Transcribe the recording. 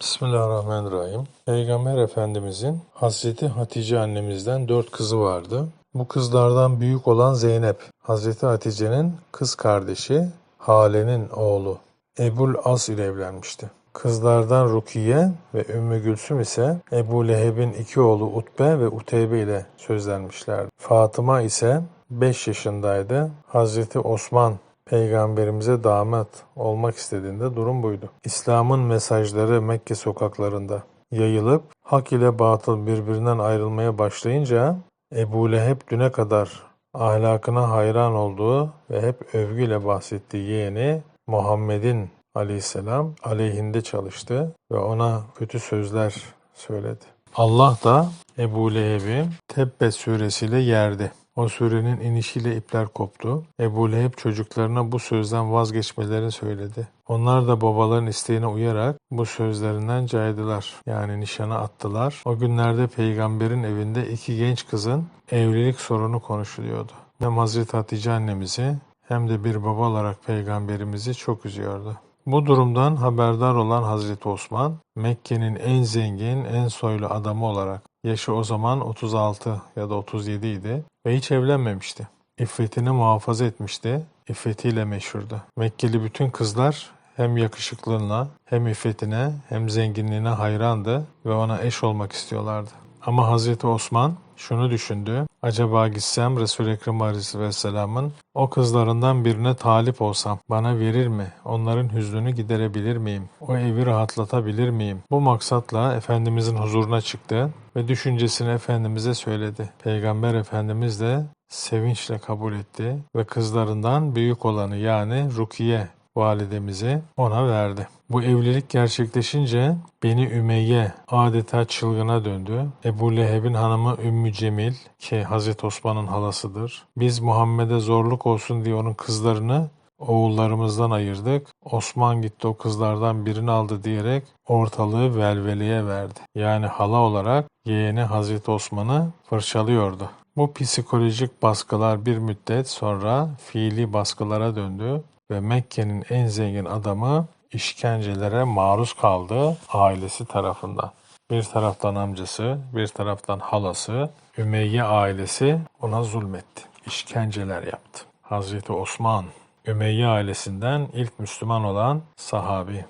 Bismillahirrahmanirrahim. Peygamber Efendimizin Hazreti Hatice annemizden dört kızı vardı. Bu kızlardan büyük olan Zeynep, Hazreti Hatice'nin kız kardeşi Hale'nin oğlu Ebul As ile evlenmişti. Kızlardan Rukiye ve Ümmü Gülsüm ise Ebu Leheb'in iki oğlu Utbe ve Uteybe ile sözlenmişlerdi. Fatıma ise 5 yaşındaydı. Hazreti Osman Peygamberimize damat olmak istediğinde durum buydu. İslam'ın mesajları Mekke sokaklarında yayılıp hak ile batıl birbirinden ayrılmaya başlayınca Ebu Leheb düne kadar ahlakına hayran olduğu ve hep övgüyle bahsettiği yeğeni Muhammed'in aleyhisselam aleyhinde çalıştı ve ona kötü sözler söyledi. Allah da Ebu Leheb'i Tebbe suresiyle yerdi. O surenin inişiyle ipler koptu. Ebu Leheb çocuklarına bu sözden vazgeçmelerini söyledi. Onlar da babaların isteğine uyarak bu sözlerinden caydılar. Yani nişana attılar. O günlerde peygamberin evinde iki genç kızın evlilik sorunu konuşuluyordu. Hem Hazreti Hatice annemizi hem de bir baba olarak peygamberimizi çok üzüyordu. Bu durumdan haberdar olan Hazreti Osman, Mekke'nin en zengin, en soylu adamı olarak yaşı o zaman 36 ya da 37 idi ve hiç evlenmemişti. İffetini muhafaza etmişti, iffetiyle meşhurdu. Mekkeli bütün kızlar hem yakışıklılığına, hem iffetine, hem zenginliğine hayrandı ve ona eş olmak istiyorlardı. Ama Hazreti Osman şunu düşündü. Acaba gitsem Resul-i Ekrem Aleyhisselam'ın o kızlarından birine talip olsam bana verir mi? Onların hüznünü giderebilir miyim? O evi rahatlatabilir miyim? Bu maksatla Efendimizin huzuruna çıktı ve düşüncesini Efendimiz'e söyledi. Peygamber Efendimiz de sevinçle kabul etti ve kızlarından büyük olanı yani Rukiye validemizi ona verdi. Bu evlilik gerçekleşince Beni Ümeyye adeta çılgına döndü. Ebu Leheb'in hanımı Ümmü Cemil ki Hazreti Osman'ın halasıdır. Biz Muhammed'e zorluk olsun diye onun kızlarını oğullarımızdan ayırdık. Osman gitti o kızlardan birini aldı diyerek ortalığı velveleye verdi. Yani hala olarak yeğeni Hazreti Osman'ı fırçalıyordu. Bu psikolojik baskılar bir müddet sonra fiili baskılara döndü ve Mekke'nin en zengin adamı işkencelere maruz kaldı ailesi tarafından. Bir taraftan amcası, bir taraftan halası, Ümeyye ailesi ona zulmetti. İşkenceler yaptı. Hazreti Osman, Ümeyye ailesinden ilk Müslüman olan sahabi.